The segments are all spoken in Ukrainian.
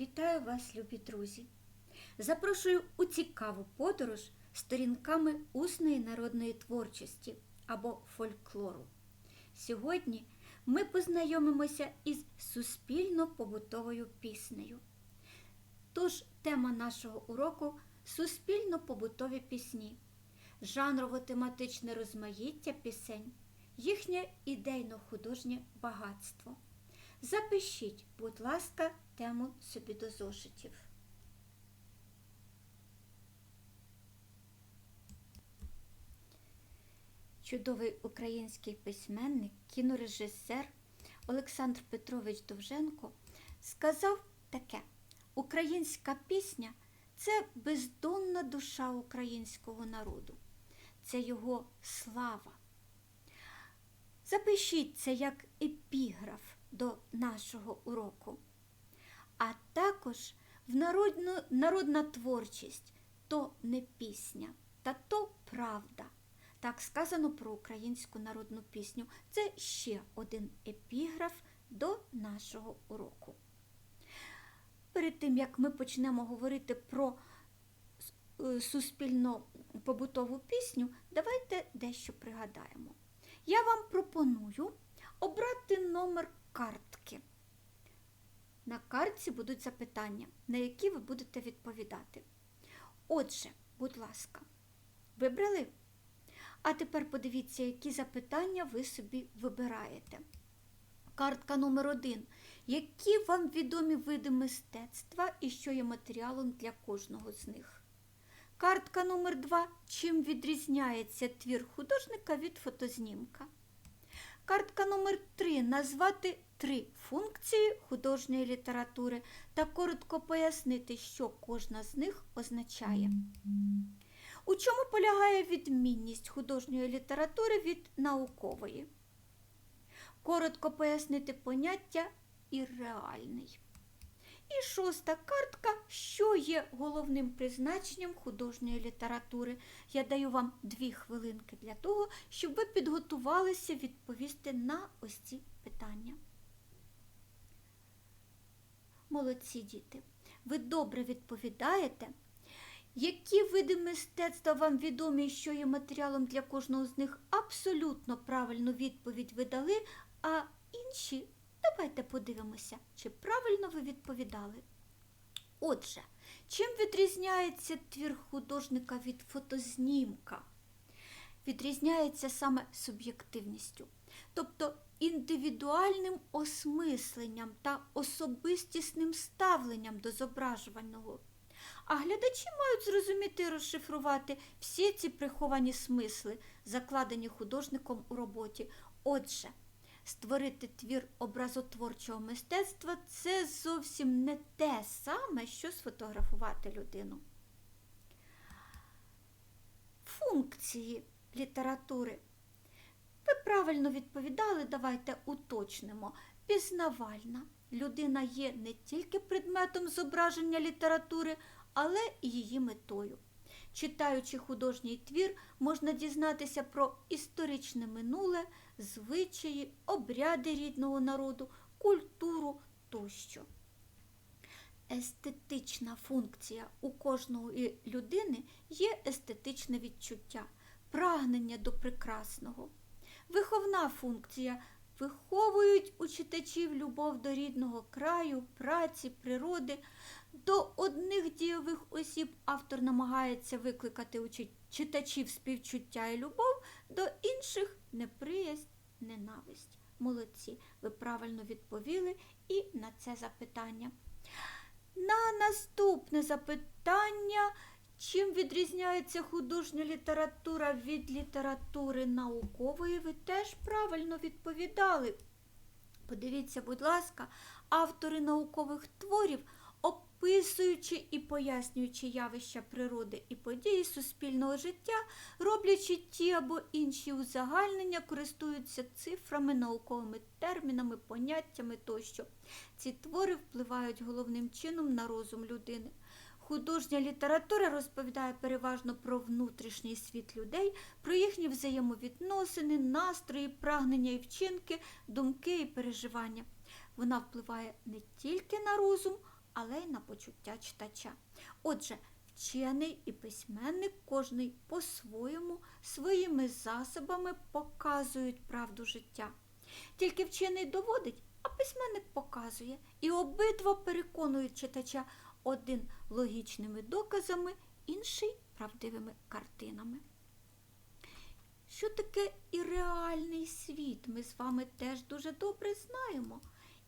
Вітаю вас, любі друзі! Запрошую у цікаву подорож сторінками усної народної творчості або фольклору. Сьогодні ми познайомимося із суспільно-побутовою піснею. Тож тема нашого уроку суспільно-побутові пісні, жанрово-тематичне розмаїття пісень, їхнє ідейно-художнє багатство. Запишіть, будь ласка, тему собі до зошитів. Чудовий український письменник, кінорежисер Олександр Петрович Довженко сказав таке: Українська пісня це бездонна душа українського народу, це його слава. Запишіть це як епіграф до нашого уроку. А також в народну, народна творчість то не пісня, та то правда. Так сказано про українську народну пісню. Це ще один епіграф до нашого уроку. Перед тим, як ми почнемо говорити про е, суспільно-побутову пісню, давайте дещо пригадаємо. Я вам пропоную обрати номер картки. На картці будуть запитання, на які ви будете відповідати. Отже, будь ласка, вибрали? А тепер подивіться, які запитання ви собі вибираєте. Картка номер один. Які вам відомі види мистецтва і що є матеріалом для кожного з них? Картка номер два. Чим відрізняється твір художника від фотознімка? Картка номер 3 назвати три функції художньої літератури та коротко пояснити, що кожна з них означає. У чому полягає відмінність художньої літератури від наукової? Коротко пояснити поняття ірреальний. І шоста картка, що є головним призначенням художньої літератури. Я даю вам дві хвилинки для того, щоб ви підготувалися відповісти на ось ці питання. Молодці діти, ви добре відповідаєте. Які види мистецтва вам відомі, що є матеріалом для кожного з них? Абсолютно правильну відповідь ви дали, а інші давайте подивимося, чи правильно ви відповідали. Отже, чим відрізняється твір художника від фотознімка? Відрізняється саме суб'єктивністю, тобто індивідуальним осмисленням та особистісним ставленням до зображуваного. А глядачі мають зрозуміти і розшифрувати всі ці приховані смисли, закладені художником у роботі. Отже, створити твір образотворчого мистецтва це зовсім не те саме, що сфотографувати людину. Функції літератури. Ви правильно відповідали, давайте уточнимо. Пізнавальна. Людина є не тільки предметом зображення літератури, але і її метою. Читаючи художній твір, можна дізнатися про історичне минуле, звичаї, обряди рідного народу, культуру тощо. Естетична функція у кожної людини є естетичне відчуття, прагнення до прекрасного. Виховна функція виховують у читачів любов до рідного краю, праці, природи. До одних дійових осіб автор намагається викликати у читачів співчуття і любов, до інших неприязнь, ненависть. Молодці, ви правильно відповіли і на це запитання. На наступне запитання. Чим відрізняється художня література від літератури наукової, ви теж правильно відповідали. Подивіться, будь ласка, автори наукових творів, описуючи і пояснюючи явища природи і події суспільного життя, роблячи ті або інші узагальнення, користуються цифрами, науковими термінами, поняттями тощо. Ці твори впливають головним чином на розум людини. Художня література розповідає переважно про внутрішній світ людей, про їхні взаємовідносини, настрої, прагнення і вчинки, думки і переживання. Вона впливає не тільки на розум, але й на почуття читача. Отже, вчений і письменник кожний по-своєму своїми засобами показують правду життя. Тільки вчений доводить, а письменник показує, і обидва переконують читача один логічними доказами, інший правдивими картинами. Що таке і реальний світ? Ми з вами теж дуже добре знаємо.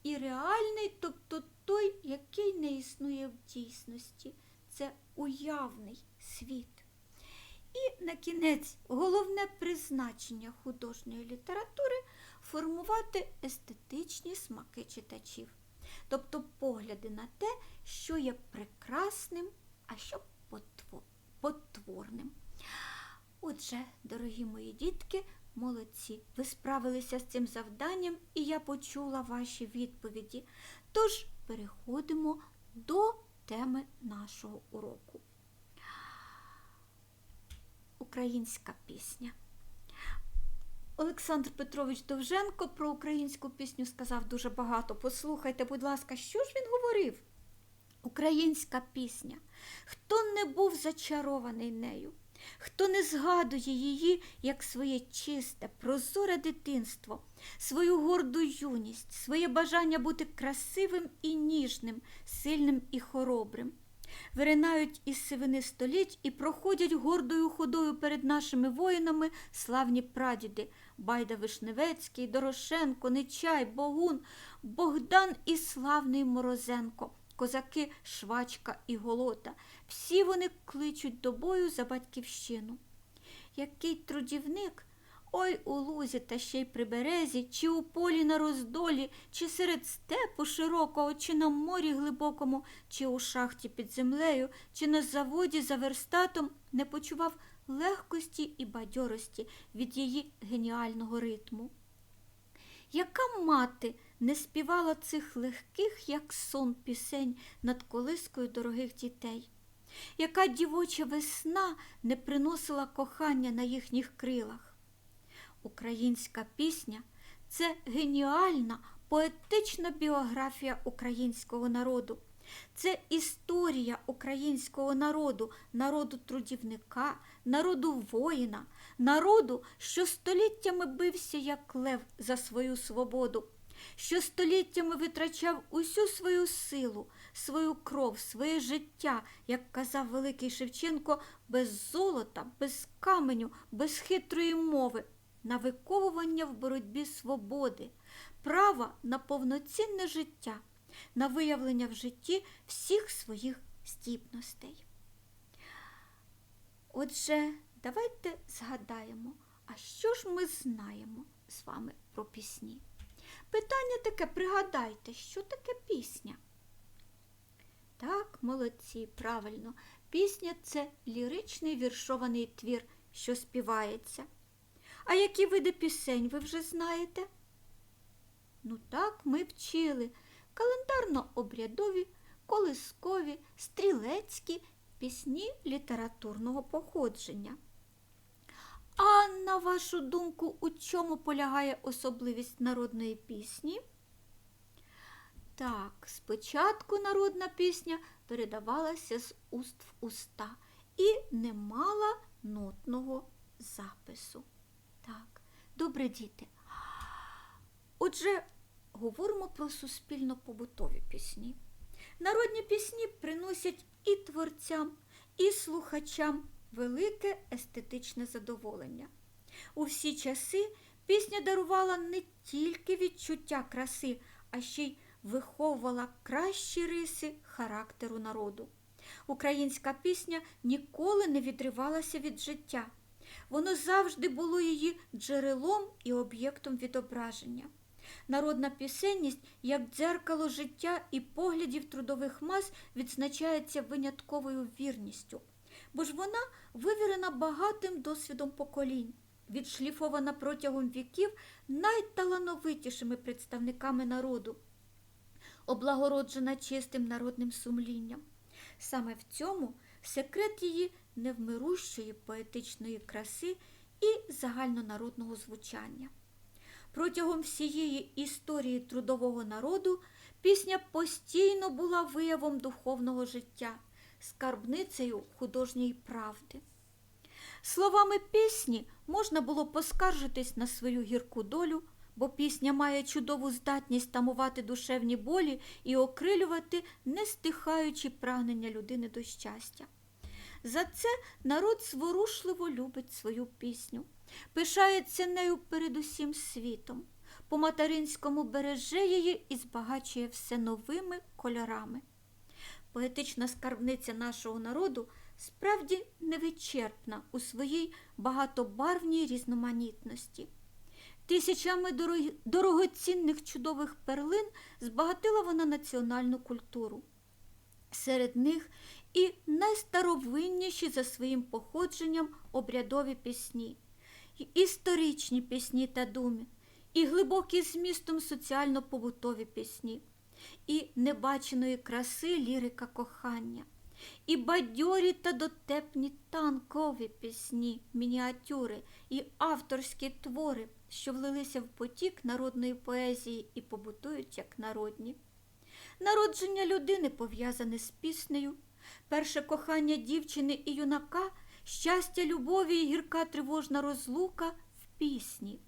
І реальний, тобто той, який не існує в дійсності, це уявний світ. І на кінець головне призначення художньої літератури формувати естетичні смаки читачів, тобто погляди на те, що є прекрасним, а що потворним. Отже, дорогі мої дітки, молодці, ви справилися з цим завданням, і я почула ваші відповіді. Тож переходимо до теми нашого уроку. Українська пісня. Олександр Петрович Довженко про українську пісню сказав дуже багато. Послухайте, будь ласка, що ж він говорив? Українська пісня. Хто не був зачарований нею, хто не згадує її як своє чисте, прозоре дитинство, свою горду юність, своє бажання бути красивим і ніжним, сильним і хоробрим. Виринають із сивини століть і проходять гордою ходою перед нашими воїнами славні прадіди Байда Вишневецький, Дорошенко, Нечай, Богун, Богдан і славний Морозенко, козаки Швачка і Голота. Всі вони кличуть до бою за батьківщину. Який трудівник, ой у лузі та ще й при березі, чи у полі на роздолі, чи серед степу широкого, чи на морі глибокому, чи у шахті під землею, чи на заводі за верстатом не почував легкості і бадьорості від її геніального ритму. Яка мати не співала цих легких, як сон, пісень над колискою дорогих дітей? Яка дівоча весна не приносила кохання на їхніх крилах? Українська пісня це геніальна поетична біографія українського народу. Це історія українського народу, народу трудівника, народу воїна, народу, що століттями бився як лев за свою свободу, що століттями витрачав усю свою силу, свою кров, своє життя, як казав великий Шевченко, без золота, без каменю, без хитрої мови, на виковування в боротьбі свободи, права на повноцінне життя на виявлення в житті всіх своїх здібностей. Отже, давайте згадаємо, а що ж ми знаємо з вами про пісні? Питання таке, пригадайте, що таке пісня? Так, молодці, правильно, пісня це ліричний віршований твір, що співається. А які види пісень ви вже знаєте? Ну так, ми вчили календарно-обрядові, колискові, стрілецькі пісні літературного походження. А на вашу думку, у чому полягає особливість народної пісні? Так, спочатку народна пісня передавалася з уст в уста і не мала нотного запису. Так, добре діти. Отже, говоримо про суспільно-побутові пісні. Народні пісні приносять і творцям, і слухачам велике естетичне задоволення. У всі часи пісня дарувала не тільки відчуття краси, а ще й виховувала кращі риси характеру народу. Українська пісня ніколи не відривалася від життя. Воно завжди було її джерелом і об'єктом відображення. Народна пісенність, як дзеркало життя і поглядів трудових мас, відзначається винятковою вірністю, бо ж вона вивірена багатим досвідом поколінь, відшліфована протягом віків найталановитішими представниками народу, облагороджена чистим народним сумлінням. Саме в цьому секрет її невмирущої поетичної краси і загальнонародного звучання. Протягом всієї історії трудового народу пісня постійно була виявом духовного життя, скарбницею художньої правди. Словами пісні можна було поскаржитись на свою гірку долю, бо пісня має чудову здатність тамувати душевні болі і окрилювати нестихаючі прагнення людини до щастя. За це народ зворушливо любить свою пісню, пишається нею перед усім світом, по материнському береже її і збагачує все новими кольорами. Поетична скарбниця нашого народу справді невичерпна у своїй багатобарвній різноманітності. Тисячами дорогоцінних чудових перлин збагатила вона національну культуру. Серед них і найстаровинніші за своїм походженням обрядові пісні, історичні пісні та думи, і глибокі змістом соціально-побутові пісні, і небаченої краси лірика кохання, і бадьорі та дотепні танкові пісні, мініатюри, і авторські твори, що влилися в потік народної поезії і побутують як народні. Народження людини пов'язане з піснею, перше кохання дівчини і юнака, щастя любові і гірка тривожна розлука в пісні.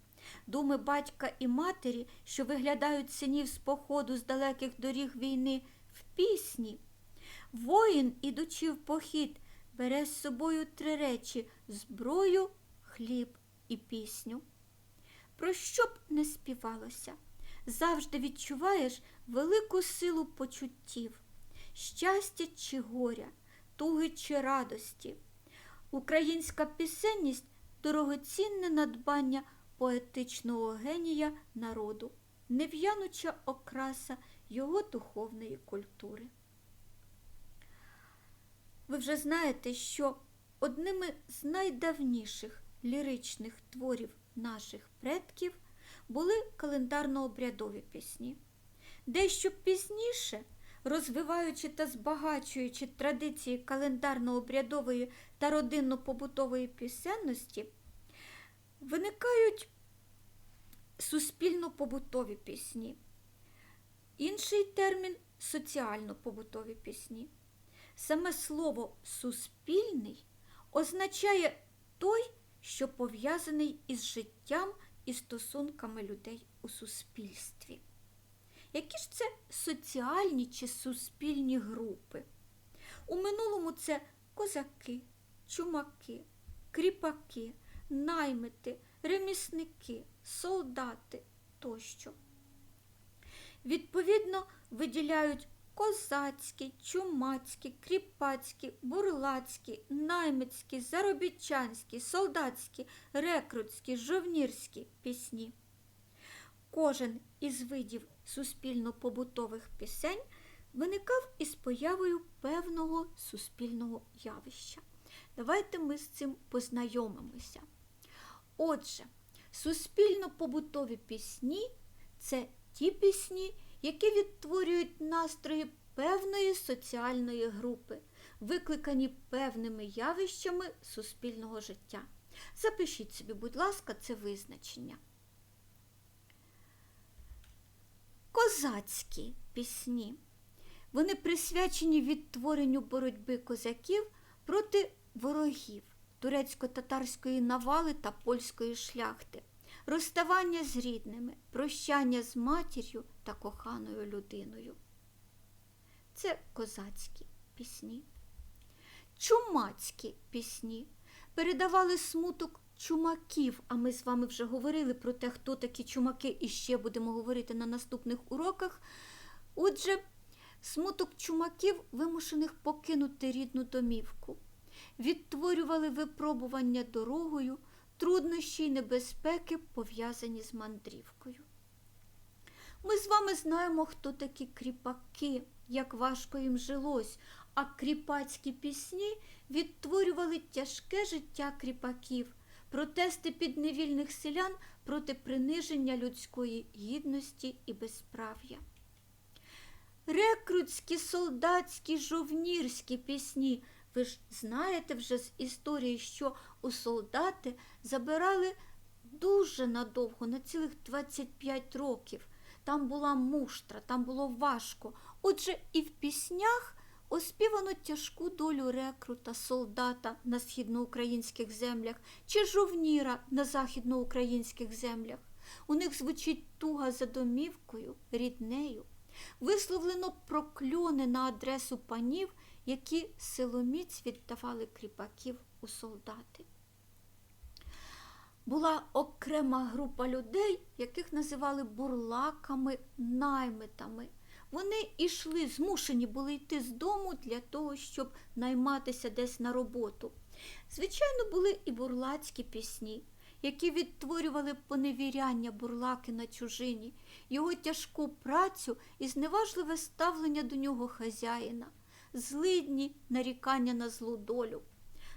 Думи батька і матері, що виглядають синів з походу з далеких доріг війни в пісні. Воїн, ідучи в похід, бере з собою три речі зброю, хліб і пісню. Про що б не співалося, завжди відчуваєш велику силу почуттів, щастя чи горя, туги чи радості. Українська пісенність дорогоцінне надбання поетичного генія народу, нев'януча окраса його духовної культури. Ви вже знаєте, що одними з найдавніших ліричних творів наших предків були календарно-обрядові пісні. Дещо пізніше, розвиваючи та збагачуючи традиції календарно-обрядової та родинно-побутової пісенності, виникають суспільно-побутові пісні. Інший термін соціально-побутові пісні. Саме слово суспільний означає той, що пов'язаний із життям і стосунками людей у суспільстві. Які ж це соціальні чи суспільні групи? У минулому це козаки, чумаки, кріпаки, наймити, ремісники, солдати тощо. Відповідно, виділяють козацькі, чумацькі, кріпацькі, бурлацькі, наймицькі, заробітчанські, солдатські, рекрутські, жовнірські пісні. Кожен із видів суспільно-побутових пісень виникав із появою певного суспільного явища. Давайте ми з цим познайомимося. Отже, суспільно-побутові пісні це ті пісні, які відтворюють настрої певної соціальної групи, викликані певними явищами суспільного життя. Запишіть собі, будь ласка, це визначення. Козацькі пісні. Вони присвячені відтворенню боротьби козаків проти ворогів турецько-татарської навали та польської шляхти, розставання з рідними, прощання з матір'ю та коханою людиною. Це козацькі пісні. Чумацькі пісні передавали смуток чумаків, а ми з вами вже говорили про те, хто такі чумаки, і ще будемо говорити на наступних уроках. Отже, смуток чумаків, вимушених покинути рідну домівку, відтворювали випробування дорогою, труднощі й небезпеки, пов'язані з мандрівкою. Ми з вами знаємо, хто такі кріпаки, як важко їм жилось, а кріпацькі пісні відтворювали тяжке життя кріпаків, протести підневільних селян проти приниження людської гідності і безправ'я. Рекрутські, солдатські, жовнірські пісні. Ви ж знаєте вже з історії, що у солдати забирали дуже надовго, на цілих 25 років. там була муштра, там було важко. Отже, і в піснях оспівано тяжку долю рекрута, солдата на східноукраїнських землях чи жовніра на західноукраїнських землях. У них звучить туга за домівкою, ріднею. Висловлено прокльони на адресу панів, які силоміць віддавали кріпаків у солдати. Була окрема група людей, яких називали бурлаками, наймитами. Вони йшли, змушені були йти з дому для того, щоб найматися десь на роботу. Звичайно, були і бурлацькі пісні, які відтворювали поневіряння бурлаки на чужині, його тяжку працю і зневажливе ставлення до нього хазяїна, злидні нарікання на злу долю.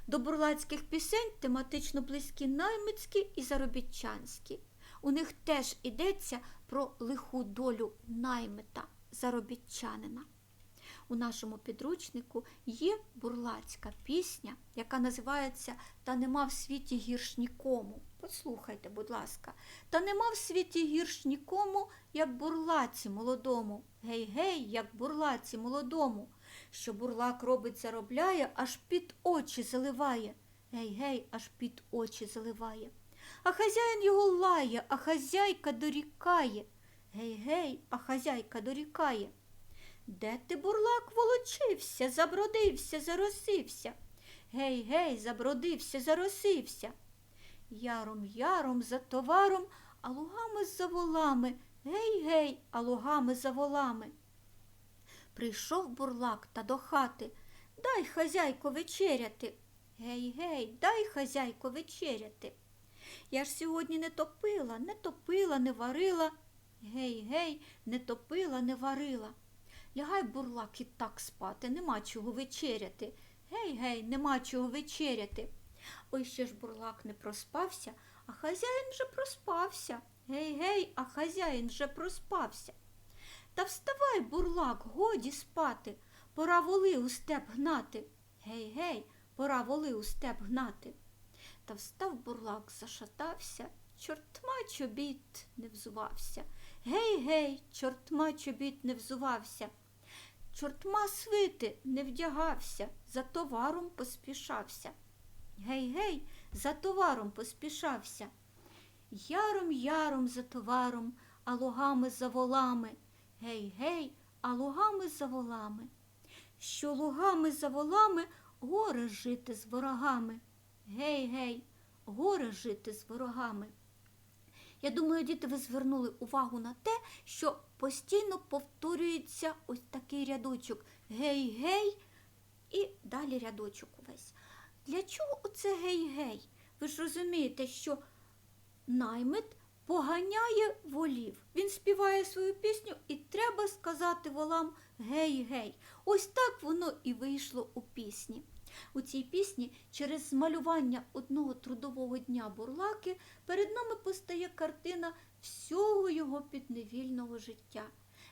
До бурлацьких пісень тематично близькі наймицькі і заробітчанські. У них теж йдеться про лиху долю наймита, заробітчанина. У нашому підручнику є бурлацька пісня, яка називається Та нема в світі гірш нікому. Послухайте, будь ласка, та нема в світі гірш нікому, як бурлаці молодому. Гей-гей, як бурлаці молодому. Що бурлак робить, заробляє, аж під очі заливає. Гей-гей, аж під очі заливає. А хазяїн його лає, а хазяйка дорікає. Гей-гей, а хазяйка дорікає. Де ти, бурлак, волочився, забродився, заросився? Гей, гей, забродився, заросився. Яром, яром за товаром, а лугами за волами. Гей, гей, а лугами за волами. Прийшов бурлак та до хати. Дай, хазяйко, вечеряти. Гей, гей, дай, хазяйко, вечеряти. Я ж сьогодні не топила, не топила, не варила. Гей, гей, не топила, не варила. Лягай, бурлак, і так спати, нема чого вечеряти. Гей, гей, нема чого вечеряти. Ой ще ж бурлак не проспався, а хазяїн вже проспався. Гей, гей, а хазяїн вже проспався. Та вставай, бурлак, годі спати, пора воли у степ гнати. Гей, гей, пора воли у степ гнати. Та встав бурлак, зашатався, чортма чобіт не взувався. Гей, гей, чортма чобіт не взувався. Чортма свити не вдягався, за товаром поспішався. Гей, гей, за товаром поспішався. Яром, яром за товаром, а лугами за волами. Гей, гей, а лугами за волами. Що лугами за волами горе жити з ворогами. Гей, гей, горе жити з ворогами. Я думаю, діти, ви звернули увагу на те, що постійно повторюється ось такий рядочок гей-гей і далі рядочок увесь. Для чого оце гей-гей? Ви ж розумієте, що наймит поганяє волів. Він співає свою пісню і треба сказати волам гей-гей. Ось так воно і вийшло у пісні. У цій пісні через змалювання одного трудового дня бурлаки перед нами постає картина всього його підневільного життя.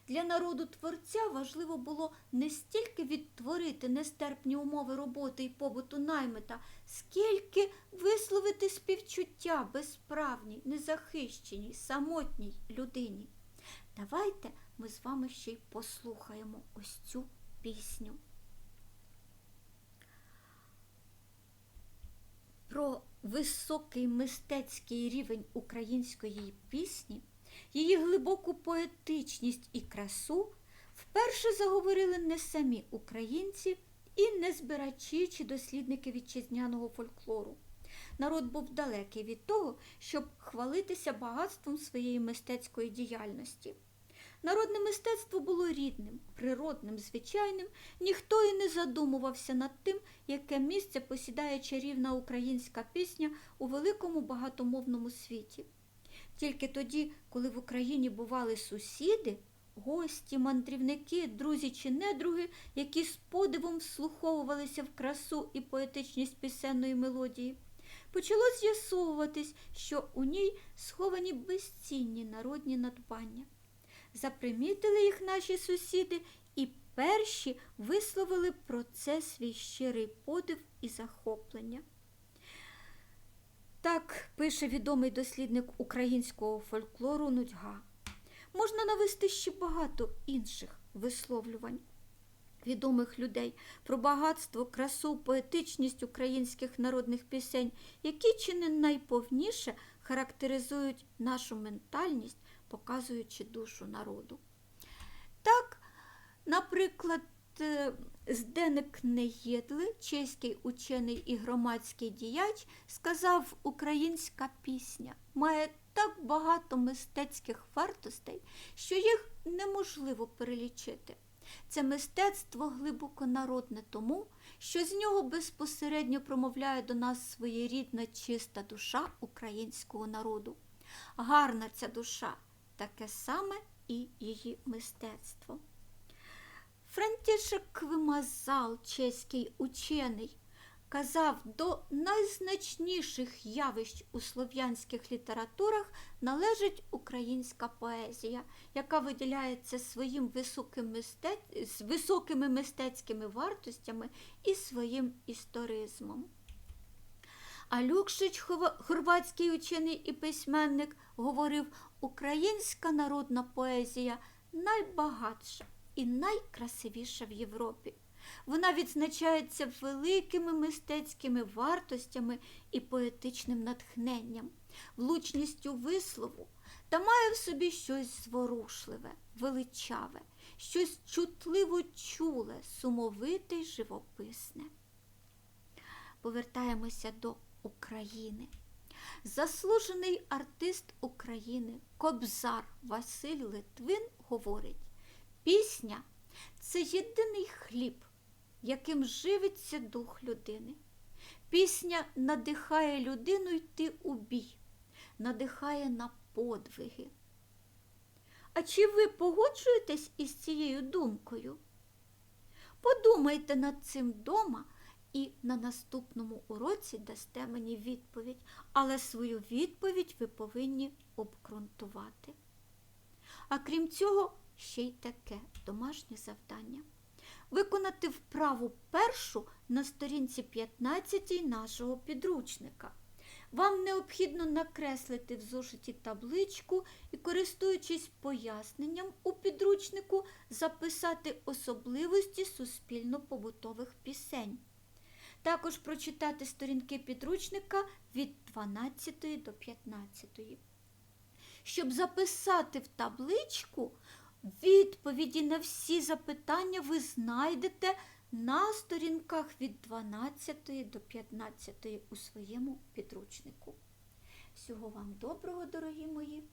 Для народу творця важливо було не стільки відтворити нестерпні умови роботи і побуту наймита, скільки висловити співчуття безправній, незахищеній, самотній людині. Давайте ми з вами ще й послухаємо ось цю пісню. Про високий мистецький рівень української пісні, її глибоку поетичність і красу вперше заговорили не самі українці і не збирачі чи дослідники вітчизняного фольклору. Народ був далекий від того, щоб хвалитися багатством своєї мистецької діяльності. Народне мистецтво було рідним, природним, звичайним, ніхто і не задумувався над тим, яке місце посідає чарівна українська пісня у великому багатомовному світі. Тільки тоді, коли в Україні бували сусіди, гості, мандрівники, друзі чи недруги, які з подивом вслуховувалися в красу і поетичність пісенної мелодії, почало з'ясовуватись, що у ній сховані безцінні народні надбання. Запримітили їх наші сусіди і перші висловили про це свій щирий подив і захоплення. Так пише відомий дослідник українського фольклору Нудьга. Можна навести ще багато інших висловлювань відомих людей про багатство, красу, поетичність українських народних пісень, які чи не найповніше характеризують нашу ментальність, показуючи душу народу. Так, наприклад, е, Зденек Неєдли, чеський учений і громадський діяч, сказав, українська пісня має так багато мистецьких вартостей, що їх неможливо перелічити. Це мистецтво глибоко народне тому, що з нього безпосередньо промовляє до нас своєрідна чиста душа українського народу. Гарна ця душа, таке саме і її мистецтво. Франтішек Вимазал, чеський учений, казав, до найзначніших явищ у слов'янських літературах належить українська поезія, яка виділяється своїм високим мистець... високими мистецькими вартостями і своїм історизмом. А Люкшич, хорватський учений і письменник, говорив, українська народна поезія найбагатша і найкрасивіша в Європі. Вона відзначається великими мистецькими вартостями і поетичним натхненням, влучністю вислову та має в собі щось зворушливе, величаве, щось чутливо чуле, сумовите й живописне. Повертаємося до України. Заслужений артист України Кобзар Василь Литвин говорить: пісня це єдиний хліб, яким живиться дух людини. Пісня надихає людину йти у бій, надихає на подвиги. А чи ви погоджуєтесь із цією думкою? Подумайте над цим дома і на наступному уроці дасте мені відповідь, але свою відповідь ви повинні обґрунтувати. А крім цього, ще й таке домашнє завдання. Виконати вправу першу на сторінці 15 нашого підручника. Вам необхідно накреслити в зошиті табличку і, користуючись поясненням у підручнику, записати особливості суспільно-побутових пісень. Також прочитати сторінки підручника від 12 до 15. Щоб записати в табличку, відповіді на всі запитання ви знайдете на сторінках від 12 до 15 у своєму підручнику. Всього вам доброго, дорогі мої,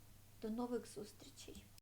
до нових зустрічей!